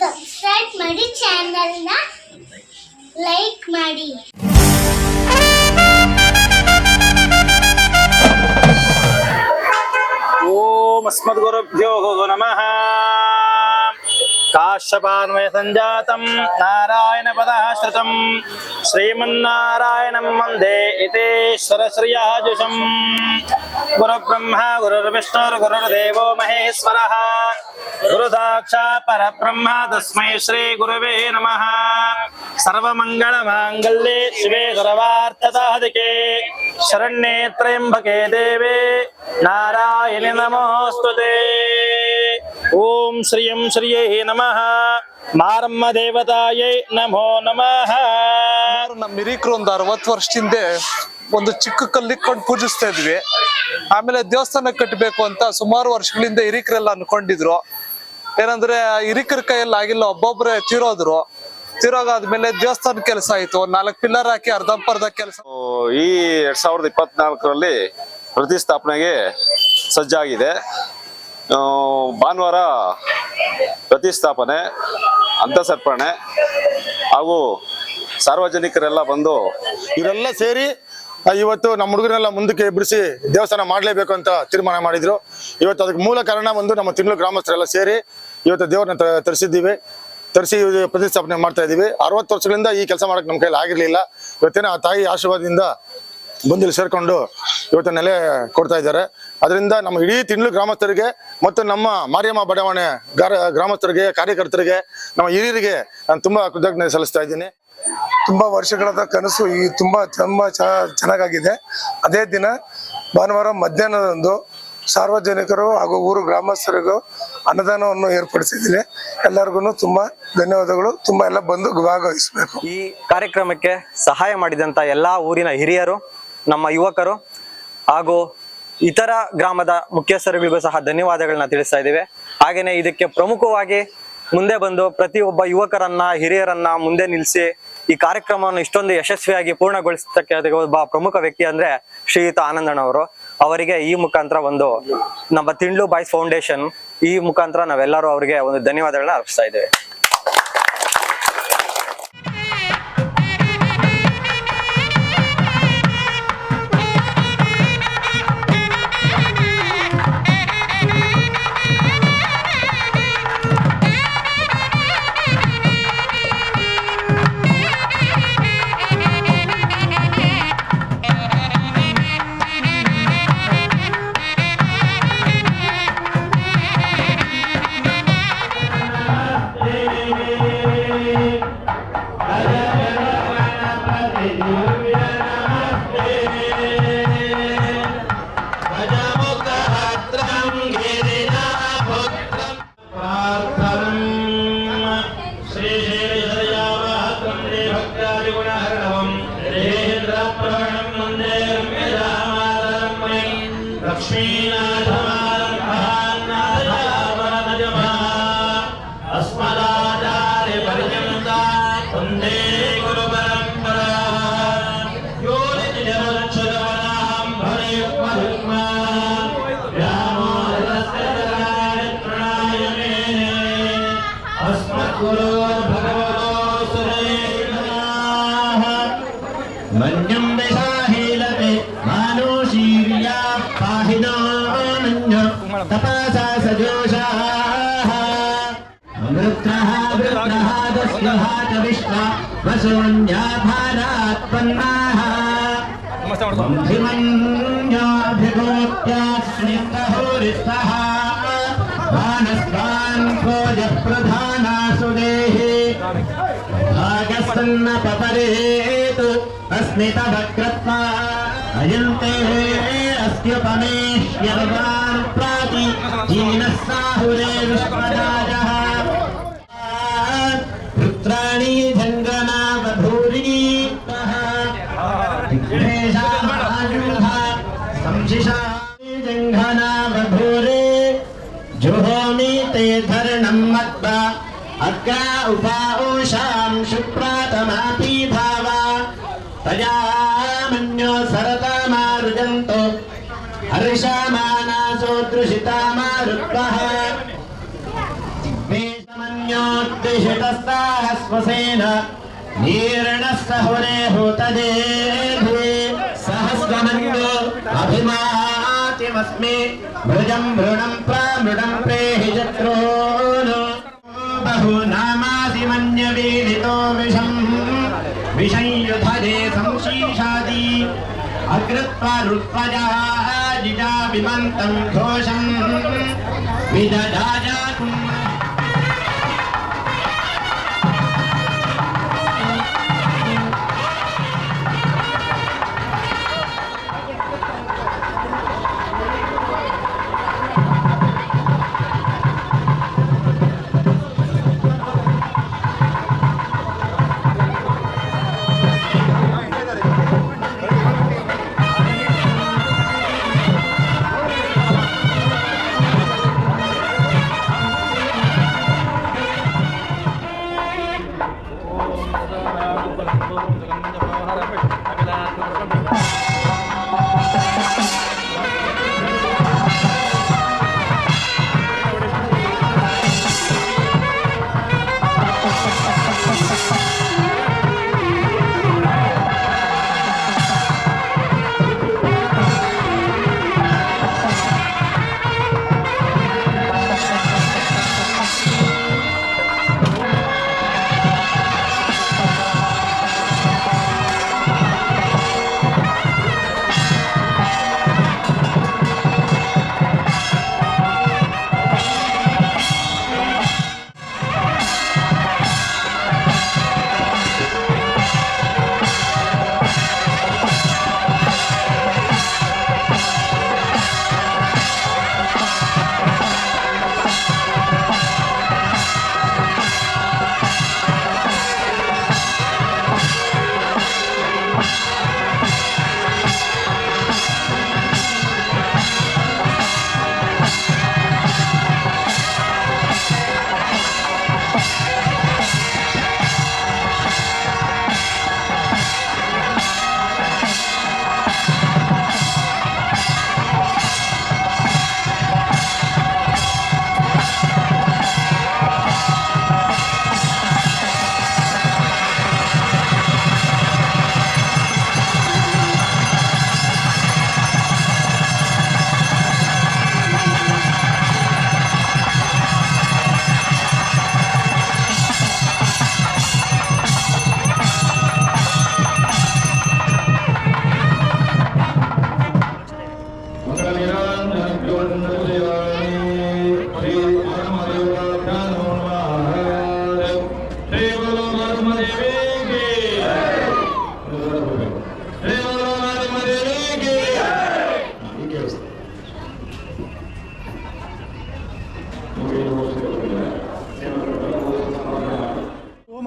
Subscribe ಮಾಡಿ ಚಾನೆಲ್ನ like ಮಾಡಿ. ಓಂ ಅಸ್ಮದ್ಗುರುಭ್ಯೋ ನಮಃ काश्यपान्वयसञ्जातं नारायणपदाश्रितं श्रीमन्नारायणं वन्दे इतेश्वरश्रियाजुषम् गुरुब्रह्मा गुरुर्विष्णुर्गुरुर्देवो महेश्वरः गुरुसाक्षात् परब्रह्म तस्मै श्रीगुरुवे नमः सर्वमङ्गलमाङ्गल्ये शिवे सर्वार्थसाधिके शरण्ये त्र्यम्बके देवे नारायणि नमोऽस्तु ते ಓಂ ಶ್ರೀಯಂ ಶ್ರೀಯೇ ನಮಃ ಮಾರಮ್ಮ ದೇವತಾಯೇ ನಮೋ ನಮಃ ನಮ್ಮ ಹಿರಿಕರು ಒಂದು ಅರವತ್ತು ವರ್ಷದಿಂದ ಒಂದು ಚಿಕ್ಕ ಕಲ್ಲಿಕ್ಕೊಂಡು ಪೂಜಿಸ್ತಾ ಇದ್ವಿ. ಆಮೇಲೆ ದೇವಸ್ಥಾನ ಕಟ್ಟಬೇಕು ಅಂತ ಸುಮಾರು ವರ್ಷಗಳಿಂದ ಹಿರಿಕರೆಲ್ಲ ಅನ್ಕೊಂಡಿದ್ರು. ಏನಂದ್ರೆ ಹಿರಿಕರ ಕೈಯಲ್ಲಿ ಆಗಿಲ್ಲ ಒಬ್ಬೊಬ್ರೆ ತೀರೋದ್ರು. ತಿರೋಗಾದ್ಮೇಲೆ ದೇವಸ್ಥಾನ ಕೆಲಸ ಆಯ್ತು. ಒಂದ್ ನಾಲ್ಕು ಪಿಲ್ಲರ್ ಹಾಕಿ ಅರ್ಧಂಪರ್ಧ ಕೆಲಸ. ಈ ಎರಡ್ ಸಾವಿರದ ಇಪ್ಪತ್ನಾಲ್ಕರಲ್ಲಿ ಪ್ರತಿಷ್ಠಾಪನೆಗೆ ಸಜ್ಜಾಗಿದೆ. ಭಾನುವಾರ ಪ್ರತಿಷ್ಠಾಪನೆ ಅಂತಸರ್ಪಣೆ ಹಾಗೂ ಸಾರ್ವಜನಿಕರೆಲ್ಲ ಬಂದು ಇವರೆಲ್ಲ ಸೇರಿ ಇವತ್ತು ನಮ್ಮ ಹುಡುಗರನ್ನೆಲ್ಲ ಮುಂದಕ್ಕೆ ಎಬ್ಬಿಸಿ ದೇವಸ್ಥಾನ ಮಾಡಲೇಬೇಕು ಅಂತ ತೀರ್ಮಾನ ಮಾಡಿದ್ರು. ಇವತ್ತು ಅದಕ್ಕೆ ಮೂಲ ಕಾರಣ ಒಂದು ನಮ್ಮ ತಿಂಗಳು ಗ್ರಾಮಸ್ಥರೆಲ್ಲ ಸೇರಿ ಇವತ್ತು ದೇವರನ್ನ ತರಿಸಿದ್ದೀವಿ. ತರಿಸಿ ಪ್ರತಿಷ್ಠಾಪನೆ ಮಾಡ್ತಾ ಇದ್ದೀವಿ. ಅರವತ್ತು ವರ್ಷಗಳಿಂದ ಈ ಕೆಲಸ ಮಾಡಕ್ಕೆ ನಮ್ಮ ಕೈಲಿ ಆಗಿರಲಿಲ್ಲ. ಇವತ್ತೇನೋ ಆ ತಾಯಿ ಆಶೀರ್ವಾದದಿಂದ ಬಂದಿಲ್ಲಿ ಸೇರ್ಕೊಂಡು ಇವತ್ತು ನೆಲೆ ಕೊಡ್ತಾ ಇದ್ದಾರೆ. ಅದರಿಂದ ನಮ್ಮ ಇಡೀ ತಿಂಗಳು ಗ್ರಾಮಸ್ಥರಿಗೆ ಮತ್ತು ನಮ್ಮ ಮಾರಿಯಮ್ಮ ಬಡಾವಣೆ ಗಾರ- ಗ್ರಾಮಸ್ಥರಿಗೆ ಕಾರ್ಯಕರ್ತರಿಗೆ ನಮ್ಮ ಹಿರಿಯರಿಗೆ ನಾನು ತುಂಬಾ ಕೃತಜ್ಞತೆ ಸಲ್ಲಿಸ್ತಾ ಇದ್ದೀನಿ. ತುಂಬಾ ವರ್ಷಗಳಾದ ಕನಸು ಈ ತುಂಬಾ ತುಂಬಾ ಚ- ಚೆನ್ನಾಗಾಗಿದೆ. ಅದೇ ದಿನ ಭಾನುವಾರ ಮಧ್ಯಾಹ್ನದಂದು ಸಾರ್ವಜನಿಕರು ಹಾಗೂ ಊರು ಗ್ರಾಮಸ್ಥರಿಗೂ ಅನ್ನದಾನವನ್ನು ಏರ್ಪಡಿಸಿದ್ದೀನಿ. ಎಲ್ಲರಿಗೂ ತುಂಬಾ ಧನ್ಯವಾದಗಳು. ತುಂಬಾ ಎಲ್ಲ ಬಂದು ಭಾಗವಹಿಸಬೇಕು. ಈ ಕಾರ್ಯಕ್ರಮಕ್ಕೆ ಸಹಾಯ ಮಾಡಿದಂತ ಎಲ್ಲಾ ಊರಿನ ಹಿರಿಯರು ನಮ್ಮ ಯುವಕರು ಹಾಗೂ ಇತರ ಗ್ರಾಮದ ಮುಖ್ಯಸ್ಥರುಗಳಿಗೂ ಸಹ ಧನ್ಯವಾದಗಳನ್ನ ತಿಳಿಸ್ತಾ ಇದ್ದೇವೆ. ಹಾಗೇನೆ ಇದಕ್ಕೆ ಪ್ರಮುಖವಾಗಿ ಮುಂದೆ ಬಂದು ಪ್ರತಿಯೊಬ್ಬ ಯುವಕರನ್ನ, ಹಿರಿಯರನ್ನ ಮುಂದೆ ನಿಲ್ಲಿಸಿ ಈ ಕಾರ್ಯಕ್ರಮವನ್ನು ಇಷ್ಟೊಂದು ಯಶಸ್ವಿಯಾಗಿ ಪೂರ್ಣಗೊಳಿಸತಕ್ಕ ಒಬ್ಬ ಪ್ರಮುಖ ವ್ಯಕ್ತಿ ಅಂದ್ರೆ ಶ್ರೀಯುತ ಆನಂದಣ್ಣವರು ಅವರಿಗೆ ಈ ಮುಖಾಂತರ ಒಂದು ನಮ್ಮ ತಿಂಡ್ಲು ಬಾಯ್ಸ್ ಫೌಂಡೇಶನ್ ಈ ಮುಖಾಂತರ ನಾವೆಲ್ಲರೂ ಅವರಿಗೆ ಒಂದು ಧನ್ಯವಾದಗಳನ್ನ ಅರ್ಪಿಸ್ತಾ ಇದ್ದೇವೆ ೇ. 원대 सुवन्याभारात्पन्नाः बन्धिमन्याभिगोप्यास्निग्धहोरिस्तः भानस्तान् भोजप्रधानासुदेहि भागसन्नपपरेतु अस्मितभक्रत्वा अयन्ते अस्त्युपमेष्यर्वान् साहुरे विश्वा जुहोमि ते धर्णं मत्वा अग्रा उपा ऊषां शुप्रातमापि भावा। तया मन्यो सरतमारुजन्तो हर्षमानासो दृशितामारुत्वः वेशमन्योद्दिशितस्ताः स्वसेन नीर्णः सहुरे हूतदेभे सहस्रमन्यो अभिमातिमस्मि भृजं भृणं प्रामृणं प्रेहि शत्रून् बहुनामासि मन्यवेदितो विषम् विषंयुधरे संशीषादि अकृत्वा रुत्वजा जिजा विमन्तं घोषम् विदधाजातुम्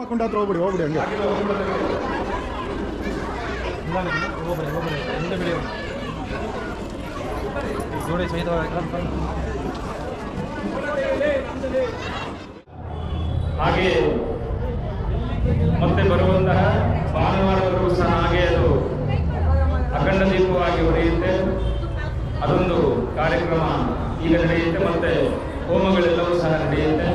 ಹೋಮಕುಂಡ ಹತ್ರ ಹೋಗ್ಬಿಡಿ ಹೋಗ್ಬಿಡಿ ಹಂಗೆ. ಹಾಗೆ ಮತ್ತೆ ಬರುವಂತಹ ಭಾನುವಾರವರೆಗೂ ಸಹ ಹಾಗೆ ಅದು ಅಖಂಡ ದೀಪವಾಗಿ ಉರಿಯುತ್ತೆ. ಅದೊಂದು ಕಾರ್ಯಕ್ರಮ ಈಗ ನಡೆಯುತ್ತೆ, ಮತ್ತೆ ಹೋಮಗಳೆಲ್ಲವೂ ಸಹ ನಡೆಯುತ್ತೆ.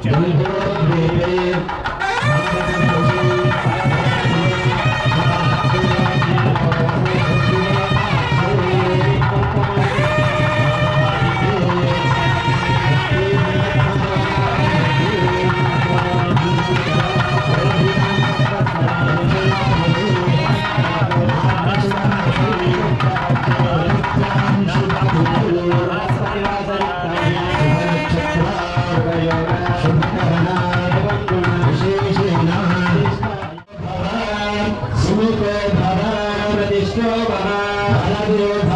Gracias. శోభ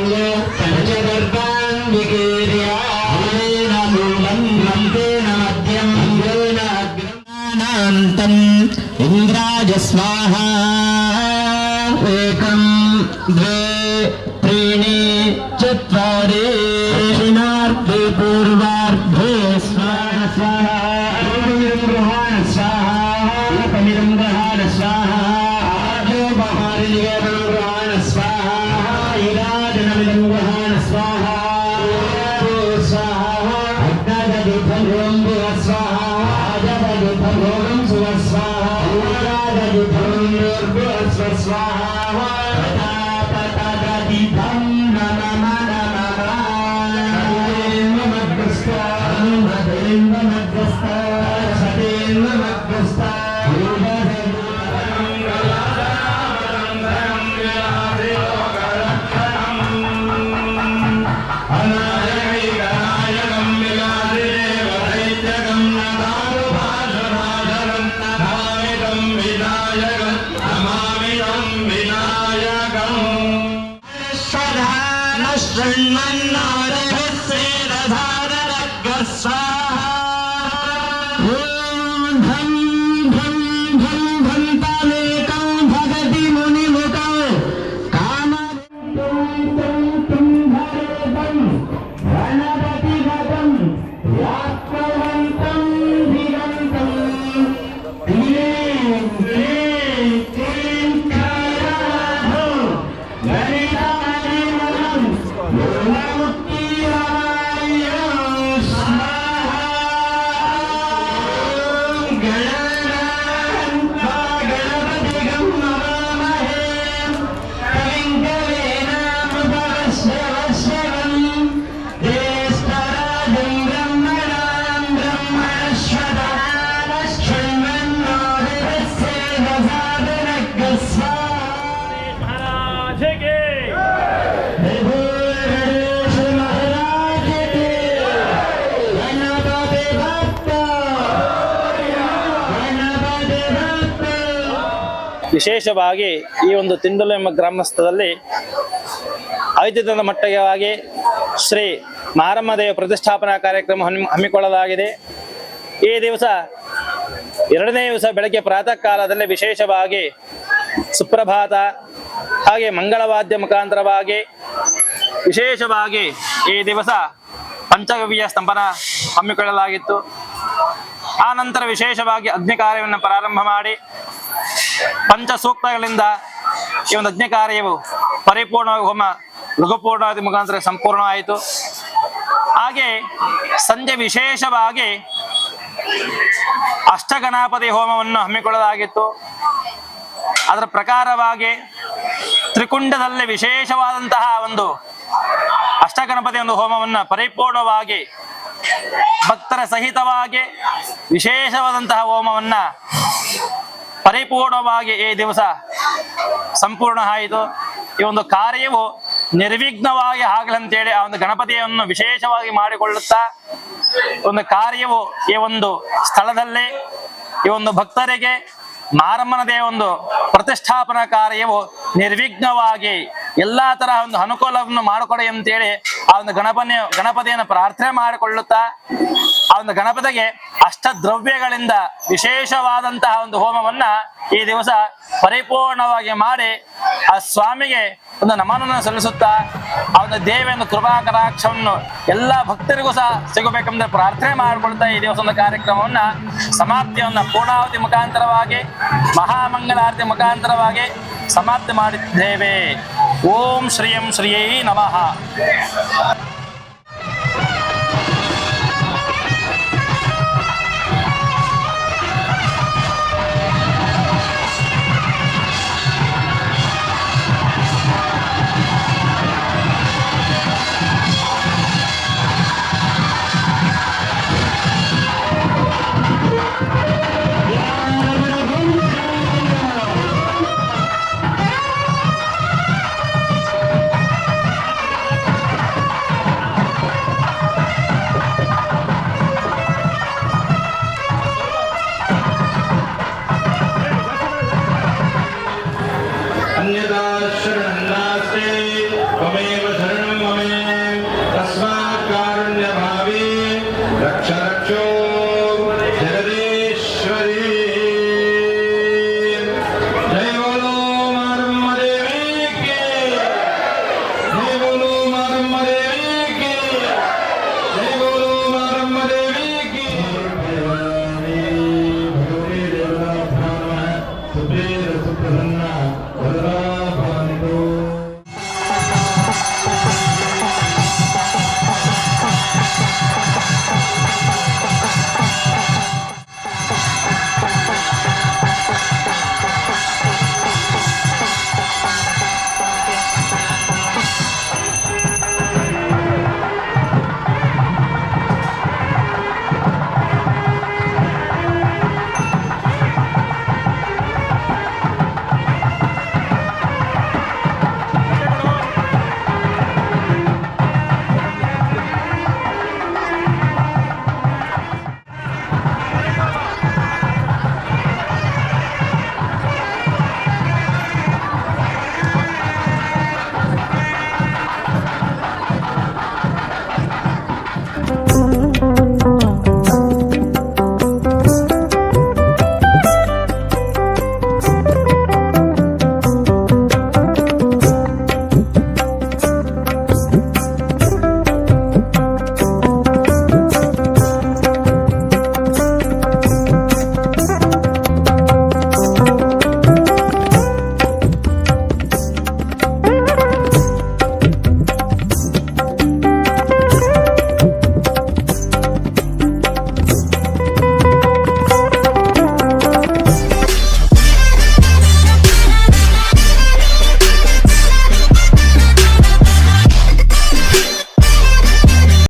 प्रक्षाल्य पञ्चगर्भान् विकीर्य अनेन मूलं मन्त्रेण मध्यं मन्त्रेण अग्रमानान्तम् इन्द्राय स्वाहा एकं द्वे त्रीणि भगति ವಿಶೇಷವಾಗಿ ಈ ಒಂದು ತಿಂಡಲು ಎಂಬ ಗ್ರಾಮಸ್ಥದಲ್ಲಿ ಐದು ದಿನದ ಮಟ್ಟಿಗೆ ಶ್ರೀ ಮಾರಮ್ಮ ದೇವ ಪ್ರತಿಷ್ಠಾಪನಾ ಕಾರ್ಯಕ್ರಮ ಹಮ್ಮಿ ಹಮ್ಮಿಕೊಳ್ಳಲಾಗಿದೆ. ಈ ದಿವಸ ಎರಡನೇ ದಿವಸ ಬೆಳಗ್ಗೆ ಪ್ರಾತಃ ಕಾಲದಲ್ಲಿ ವಿಶೇಷವಾಗಿ ಸುಪ್ರಭಾತ ಹಾಗೆ ಮಂಗಳವಾದ್ಯ ಮುಖಾಂತರವಾಗಿ ವಿಶೇಷವಾಗಿ ಈ ದಿವಸ ಪಂಚಗವ್ಯ ಸ್ತಂಭನ ಹಮ್ಮಿಕೊಳ್ಳಲಾಗಿತ್ತು. ಆ ನಂತರ ವಿಶೇಷವಾಗಿ ಅಗ್ನಿ ಕಾರ್ಯವನ್ನು ಪ್ರಾರಂಭ ಮಾಡಿ ಪಂಚ ಸೂಕ್ತಗಳಿಂದ ಈ ಒಂದು ಯಜ್ಞ ಕಾರ್ಯವು ಪರಿಪೂರ್ಣವಾಗಿ ಹೋಮ ಮೃಗಪೂರ್ಣಾದಿ ಮುಖಾಂತರ ಸಂಪೂರ್ಣ ಆಯಿತು ಹಾಗೆ ಸಂಜೆ ವಿಶೇಷವಾಗಿ ಅಷ್ಟಗಣಪತಿ ಹೋಮವನ್ನು ಹಮ್ಮಿಕೊಳ್ಳಲಾಗಿತ್ತು. ಅದರ ಪ್ರಕಾರವಾಗಿ ತ್ರಿಕುಂಡದಲ್ಲಿ ವಿಶೇಷವಾದಂತಹ ಒಂದು ಅಷ್ಟಗಣಪತಿ ಒಂದು ಹೋಮವನ್ನು ಪರಿಪೂರ್ಣವಾಗಿ ಭಕ್ತರ ಸಹಿತವಾಗಿ ವಿಶೇಷವಾದಂತಹ ಹೋಮವನ್ನ ಪರಿಪೂರ್ಣವಾಗಿ ಈ ದಿವಸ ಸಂಪೂರ್ಣ ಆಯಿತು. ಈ ಒಂದು ಕಾರ್ಯವು ನಿರ್ವಿಘ್ನವಾಗಿ ಆಗಲಂತೇಳಿ ಆ ಒಂದು ಗಣಪತಿಯನ್ನು ವಿಶೇಷವಾಗಿ ಮಾಡಿಕೊಳ್ಳುತ್ತಾ, ಒಂದು ಕಾರ್ಯವು ಈ ಒಂದು ಸ್ಥಳದಲ್ಲಿ ಈ ಒಂದು ಭಕ್ತರಿಗೆ ಮಾರಮ್ಮನದೇ ಒಂದು ಪ್ರತಿಷ್ಠಾಪನಾ ಕಾರ್ಯವು ನಿರ್ವಿಘ್ನವಾಗಿ ಎಲ್ಲಾ ತರ ಒಂದು ಅನುಕೂಲವನ್ನು ಮಾಡಿಕೊಡಿ ಅಂತೇಳಿ ಆ ಒಂದು ಗಣಪನ ಗಣಪತಿಯನ್ನು ಪ್ರಾರ್ಥನೆ ಮಾಡಿಕೊಳ್ಳುತ್ತಾ ಆ ಒಂದು ಗಣಪತಿಗೆ ಅಷ್ಟದ್ರವ್ಯಗಳಿಂದ ವಿಶೇಷವಾದಂತಹ ಒಂದು ಹೋಮವನ್ನ ಈ ದಿವಸ ಪರಿಪೂರ್ಣವಾಗಿ ಮಾಡಿ ಆ ಸ್ವಾಮಿಗೆ ಒಂದು ನಮನವನ್ನು ಸಲ್ಲಿಸುತ್ತಾ ಆ ಒಂದು ದೇವಿಯನ್ನು ಒಂದು ಕೃಪಾ ಕಟಾಕ್ಷವನ್ನು ಎಲ್ಲ ಭಕ್ತರಿಗೂ ಸಹ ಸಿಗಬೇಕೆಂದು ಪ್ರಾರ್ಥನೆ ಮಾಡಿಕೊಳ್ತಾ ಈ ದಿವಸ ಒಂದು ಕಾರ್ಯಕ್ರಮವನ್ನ ಸಮಾಪ್ತಿಯನ್ನ ಪೂರ್ಣಾವತಿ ಮುಖಾಂತರವಾಗಿ, ಮಹಾಮಂಗಳಾರತಿ ಮುಖಾಂತರವಾಗಿ ಸಮಾಪ್ತಿ ಮಾಡಿದ್ದೇವೆ. ಓಂ ಶ್ರೀಯಂ ಶ್ರೀಯೈ ನಮಃ